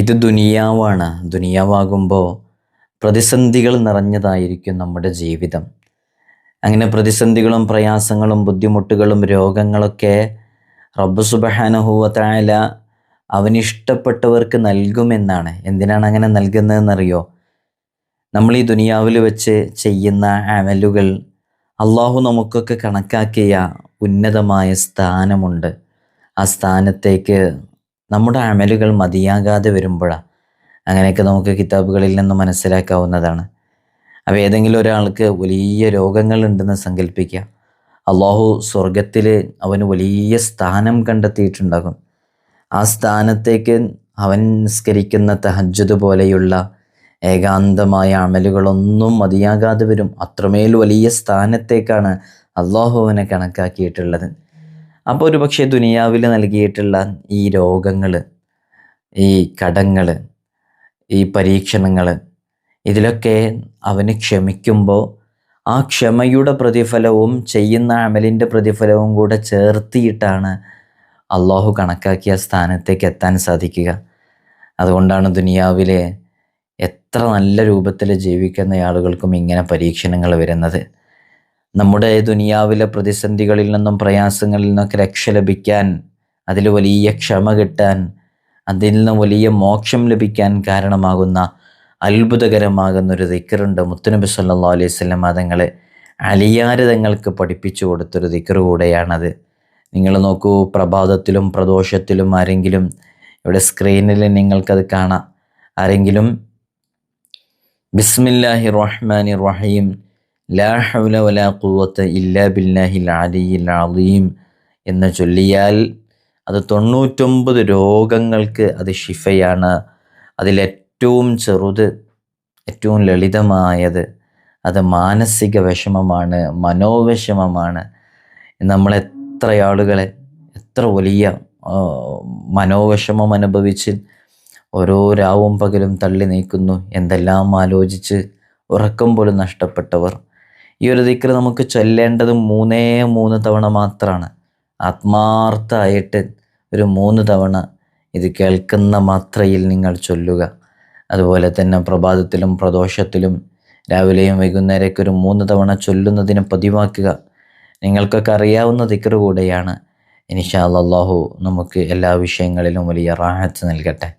ഇത് ദുനിയാവാണ്. ദുനിയാവാകുമ്പോൾ പ്രതിസന്ധികൾ നിറഞ്ഞതായിരിക്കും നമ്മുടെ ജീവിതം. അങ്ങനെ പ്രതിസന്ധികളും പ്രയാസങ്ങളും ബുദ്ധിമുട്ടുകളും രോഗങ്ങളൊക്കെ റബ്ബ് സുബഹാനഹുവത്തായ അവനിഷ്ടപ്പെട്ടവർക്ക് നൽകുമെന്നാണ്. എന്തിനാണ് അങ്ങനെ നൽകുന്നതെന്നറിയോ? നമ്മൾ ഈ ദുനിയാവിൽ വെച്ച് ചെയ്യുന്ന അമലുകൾ അള്ളാഹു നമുക്കൊക്കെ കണക്കാക്കിയ ഉന്നതമായ സ്ഥാനമുണ്ട്. ആ സ്ഥാനത്തേക്ക് നമ്മുടെ അമലുകൾ മതിയാകാതെ വരുമ്പോഴാണ് അങ്ങനെയൊക്കെ നമുക്ക് കിതാബുകളിൽ നിന്ന് മനസ്സിലാക്കാവുന്നതാണ്. അപ്പോൾ ഏതെങ്കിലും ഒരാൾക്ക് വലിയ രോഗങ്ങൾ ഉണ്ടെന്ന് സങ്കല്പിക്കുക അള്ളാഹു സ്വർഗത്തിൽ അവന് വലിയ സ്ഥാനം കണ്ടെത്തിയിട്ടുണ്ടാകും. ആ സ്ഥാനത്തേക്ക് അവൻ നിസ്കരിക്കുന്ന തഹജ്ജുദ് പോലെയുള്ള ഏകാന്തമായ അമലുകളൊന്നും മതിയാകാതെ വരും. അത്രമേൽ വലിയ സ്ഥാനത്തേക്കാണ് അള്ളാഹു അവനെ കണക്കാക്കിയിട്ടുള്ളത്. അപ്പോൾ ഒരു പക്ഷേ ദുനിയാവിൽ നൽകിയിട്ടുള്ള ഈ രോഗങ്ങൾ ഈ കടങ്ങൾ ഈ പരീക്ഷണങ്ങൾ ഇതിലൊക്കെ അവന് ക്ഷമിക്കുമ്പോൾ ആ ക്ഷമയുടെ പ്രതിഫലവും ചെയ്യുന്ന അമലിന്റെ പ്രതിഫലവും കൂടെ ചേർത്തിയിട്ടാണ് അള്ളാഹു കണക്കാക്കിയ സ്ഥാനത്തേക്ക് എത്താൻ സാധിക്കുക. അതുകൊണ്ടാണ് ദുനിയാവിലെ എത്ര നല്ല രൂപത്തിൽ ജീവിക്കുന്ന ആളുകൾക്കും ഇങ്ങനെ പരീക്ഷണങ്ങൾ വരുന്നത്. നമ്മുടെ ദുനിയാവിലെ പ്രതിസന്ധികളിൽ നിന്നും പ്രയാസങ്ങളിൽ നിന്നൊക്കെ രക്ഷ ലഭിക്കാൻ അതിൽ വലിയ ക്ഷമ കിട്ടാൻ അതിൽ നിന്ന് വലിയ മോക്ഷം ലഭിക്കാൻ കാരണമാകുന്ന അത്ഭുതകരമാകുന്ന ഒരു ദിക്കറുണ്ട് മുത്തുനബി സല്ലാ അലൈഹി സ്വലം തങ്ങളെ അലിയാര് തങ്ങൾക്ക് പഠിപ്പിച്ചു കൊടുത്തൊരു ദിക്കറ് കൂടെയാണത്. നിങ്ങൾ നോക്കൂ പ്രഭാതത്തിലും പ്രദോഷത്തിലും ആരെങ്കിലും ഇവിടെ സ്ക്രീനിൽ നിങ്ങൾക്കത് കാണാം. ആരെങ്കിലും ബിസ്മില്ലാഹി റഹ്മാനി റഹീം ലാ ഹൗല വലാ ഇല്ലാ അലിയിൽ അലീം എന്ന് ചൊല്ലിയാൽ അത് തൊണ്ണൂറ്റൊമ്പത് രോഗങ്ങൾക്ക് അത് ഷിഫയാണ് അതിലേറ്റവും ചെറുത് ഏറ്റവും ലളിതമായത് അത് മാനസിക വിഷമമാണ് മനോവിഷമമാണ്. നമ്മൾ എത്ര ആളുകളെ എത്ര വലിയ മനോവിഷമം അനുഭവിച്ച് ഓരോ രാവും പകലും തള്ളി നീക്കുന്നു എന്തെല്ലാം ആലോചിച്ച് ഉറക്കം പോലും നഷ്ടപ്പെട്ടവർ. ഈ ഒരു ദിക്കർ നമുക്ക് ചൊല്ലേണ്ടത് മൂന്നേ മൂന്ന് തവണ മാത്രമാണ് ആത്മാർത്ഥമായിട്ട് ഒരു മൂന്ന് തവണ ഇത് കേൾക്കുന്ന മാത്രയിൽ നിങ്ങൾ ചൊല്ലുക. അതുപോലെ തന്നെ പ്രഭാതത്തിലും പ്രദോഷത്തിലും രാവിലെയും വൈകുന്നേരമൊക്കെ ഒരു മൂന്ന് തവണ ചൊല്ലുന്നതിനെ പതിവാക്കുക. നിങ്ങൾക്കൊക്കെ അറിയാവുന്ന ദിക്ർ കൂടെയാണ്. ഇനിഷാ അള്ളാഹു നമുക്ക് എല്ലാ വിഷയങ്ങളിലും വലിയ റാഹത്ത് നൽകട്ടെ.